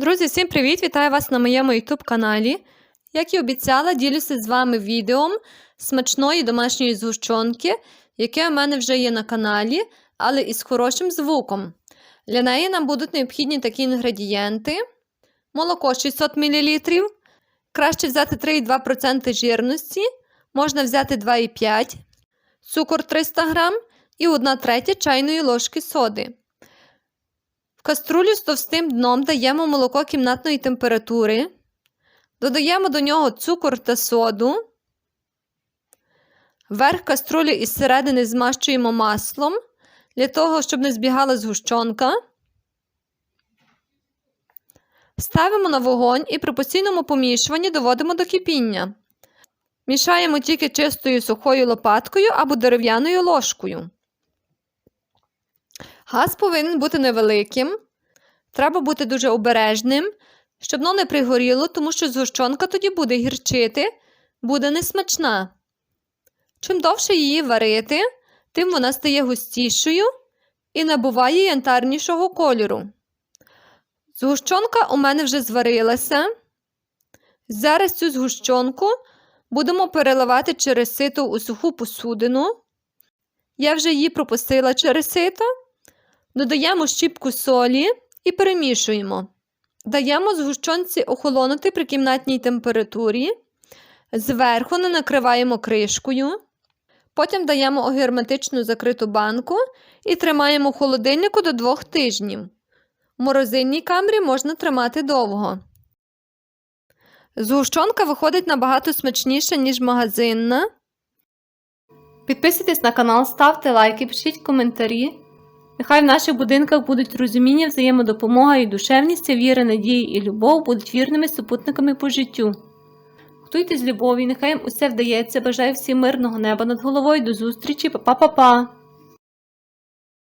Друзі, всім привіт! Вітаю вас на моєму YouTube каналі. Як і обіцяла, ділюся з вами відео смачної домашньої згущенки, яке у мене вже є на каналі, але із хорошим звуком. Для неї нам будуть необхідні такі інгредієнти: молоко 600 мл. Краще взяти 3,2% жирності, можна взяти 2,5, цукор 300 г і 1 третя чайної ложки соди. В каструлю з товстим дном даємо молоко кімнатної температури, додаємо до нього цукор та соду. Верх каструлі із середини змащуємо маслом для того, щоб не збігала згущенка. Ставимо на вогонь і при постійному помішуванні доводимо до кипіння. Мішаємо тільки чистою сухою лопаткою або дерев'яною ложкою. Газ повинен бути невеликим. Треба бути дуже обережним, щоб воно не пригоріло, тому що згущенка тоді буде гірчити, буде несмачна. Чим довше її варити, тим вона стає густішою і набуває янтарнішого кольору. Згущенка у мене вже зварилася. Зараз цю згущенку будемо переливати через сито у суху посудину. Я вже її пропустила через сито. Додаємо щіпку солі і перемішуємо. Даємо згущенці охолонути при кімнатній температурі. Зверху не накриваємо кришкою. Потім даємо у герметичну закриту банку і тримаємо в холодильнику до 2 тижнів. В морозильній камері можна тримати довго. Згущенка виходить набагато смачніше, ніж магазинна. Підписуйтесь на канал, ставте лайки, пишіть коментарі. Нехай в наших будинках будуть розуміння, взаємодопомога і душевність, віра, надії і любов будуть вірними супутниками по життю. Готуйте з любов'ю, нехай їм усе вдається. Бажаю всім мирного неба над головою. До зустрічі, Па-па-па-па!